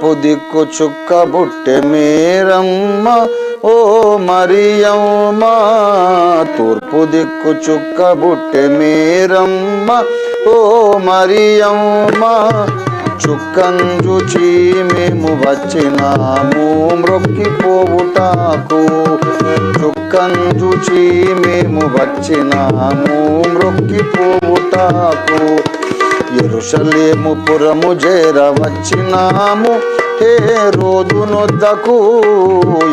తూర్పు దిక్కు చుక్క బుట్టె మేరమ్మ ఓ మరియమ్మ. తూర్పు దిక్కు చుక్క బుట్టె మేరమ్మ ఓ మరియమ్మ. చుక్కంజుచి మేము వచ్చినాము మ్రొక్కిపోవుటాకు. చుక్కంజుచి మేము వచ్చినాము మ్రొక్కిపోవుటాకు. ఎరుషలేము పురము చేర వచ్చినాము. హే రోజునొద్దకు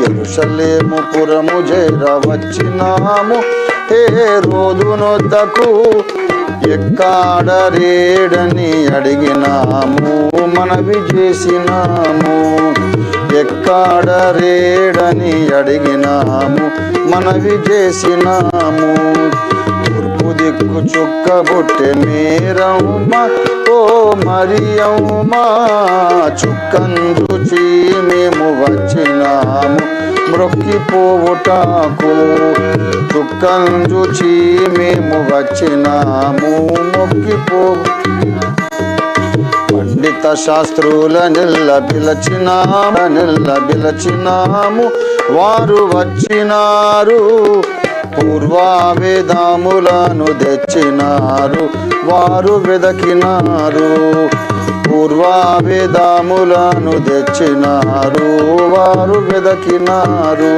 ఎరుషలేము పురము చేర వచ్చినాము. హే రోజునొద్దకు ఎక్కడ రేడని అడిగినాము. మనవి చేసినాము. ఎక్కాడరేడని అడిగినాము. మనవి చేసినాము. దిక్కు చుక్క బుట్టె మీరమ్మ ఓ మరియమ్మ చుక్కను మేము వచ్చినాము. మ్రొక్కిపోవుటాకు చుక్కను మేము వచ్చినాము. మొక్కిపో పండిత శాస్త్రుల నిల్ల పిలచినాము నిల్ల పిలచినాము. వారు వచ్చినారు పూర్వావేదాములను తెచ్చినారు వారు వెదకినారు. పూర్వావేదాములను తెచ్చినారు వారు వెదకినారు.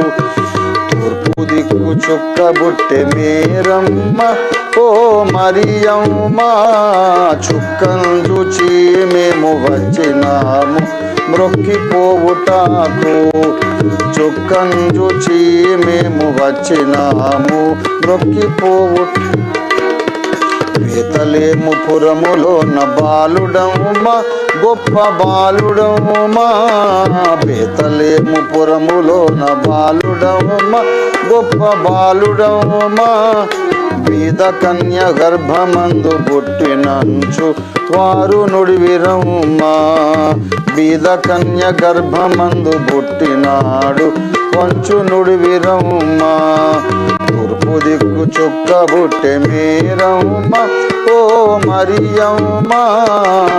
దిక్కు చుక్క బుట్టె మేరమ్మ. ఓ మరియమ్మ చుక్కను చూచి మేము వచ్చినాము. మ్రొక్కిపోవుటాకు చుక్కను చూచి మేము వచ్చినాము. మ్రొక్కిపోవు వేతలేము పురములోన బాలుడమ్మ. గొప్ప బాలుడమ్మ బేతలేము పురములోన బాలుడమ్మ గొప్ప బాలుడమ్మ బీద కన్య గర్భమందు పుట్టినంచు వారు నుడివిరమ్మ బీద కన్య గర్భమందు పుట్టినాడు కొంచు నుడివిరమ్మ తూర్పు దిక్కు చుక్క బుట్టె మీరమ్మ ఓ మరియమ్మ.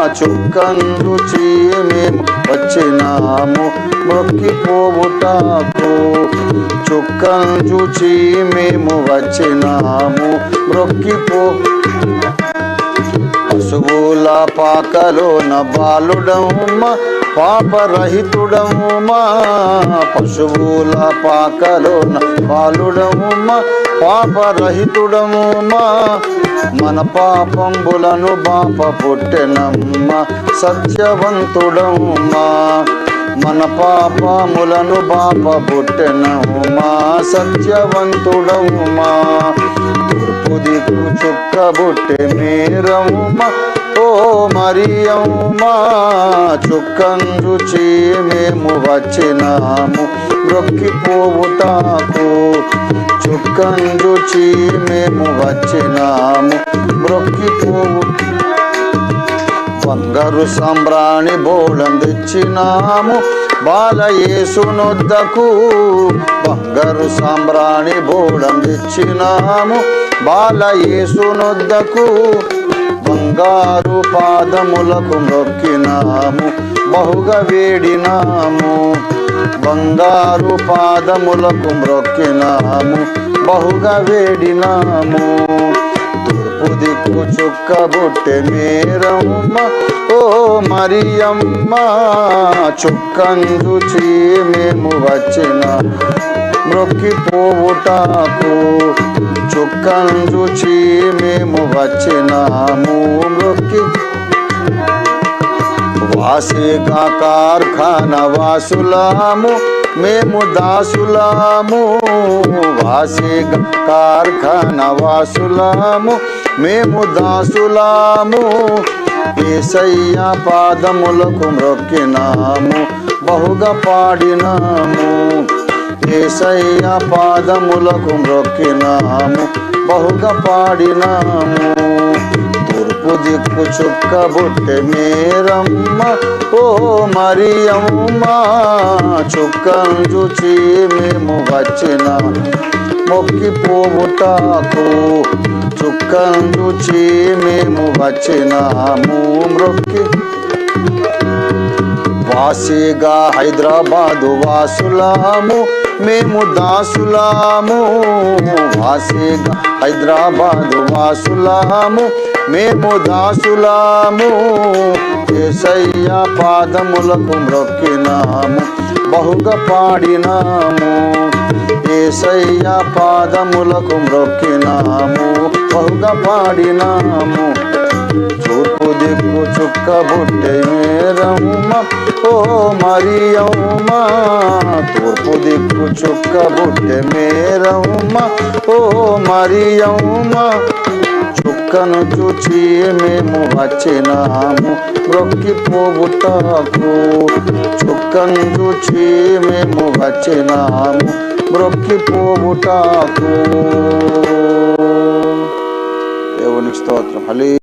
చుక్కందు రుచి మేము వచ్చినాము మొక్కిపోవుటాకు. చుక్కను చీమేము వచ్చినాము మొక్కిపో. పశువుల పాకలోన బాలుడమ్మ పాపరహితుడమ్మ. పశువుల పాకలోన బాలుడమ్మ పాపరహితుడమ్మ మన పాపంబులను బాప పుట్టెనమ్మ. సత్యవంతుడమ్మ మన పాపములను బాప పుట్టెనమ్మా. సత్యవంతుడమ్మా తూర్పు దిక్కు చుక్క బుట్టె మీరమ్మ ఓ మరియమ్మ చుక్కను రుచి మేము వచ్చినాము. మ్రొక్కిపోవుటాకు చుక్కను మేము వచ్చినాము. మ్రొక్కిపోవు బంగారు సాంబ్రాణి బోళందిచ్చినాము బాలయేసునొద్దకు బంగారు సాంబ్రాణి బోళందిచ్చినాము బాలయేసునొద్దకు బంగారు పాదములకు మొక్కినాము బహుగా వేడినాము. బంగారు పాదములకు మ్రొక్కినాము బహుగా వేడినాము. తూర్పు దిక్కు చుక్క బుట్టె మీరమ్మ ఓ మరియమ్మ చుక్కను చూచి మేము వచ్చిన మ్రొక్కిపోవుటాకు చుక్కందు మేము వచ్చినాము. మ్రొక్కి వాసిగా కార్ఖాన వాసులాము మేము దాసులాము. వాసిగా కార్ఖాన వాసులాము మేము దాసులాము. ఏసయ్య పాదములకు మ్రొక్కినాము బహుగా పాడినాము. ఏసయ్య పాదములకు మ్రొక్కినాము బహుగా పాడినాము. తూర్పు దిక్కు చుక్క మేరమ్మ మీరమ్మ. ఓ మరియమ్మ చుక్కను చూచి మేము వచ్చిన మొక్కిపోవుటాకు చుక్కను చూచి మేము వచ్చినాము మ్రొక్కి వాసిగా హైదరాబాదు వాసులాము మేము దాసులాము. వాసిగా హైదరాబాదు వాసులాము మేము దాసులాము. ఏసయ్య పాదములకు మ్రొక్కినాము బహుగా పాడినాము. ఏసయ్య పాదములకు మ్రొక్కినాము బహుగా పాడినాము. చూపు దిక్కు చుక్క బుట్టె మేరమ్మ ఓ మరియమ్మ. తూర్పు దిక్కు చుక్క బుట్టె మేరమ్మ ఓ మరియమ్మ చుక్కను చూచి మేము వచ్చినాము మ్రొక్కిపోవుటాకు చుక్కను చూచి మేము వచ్చినాము మ్రొక్కిపోవుటాకు దేవునికి స్తోత్రం హలే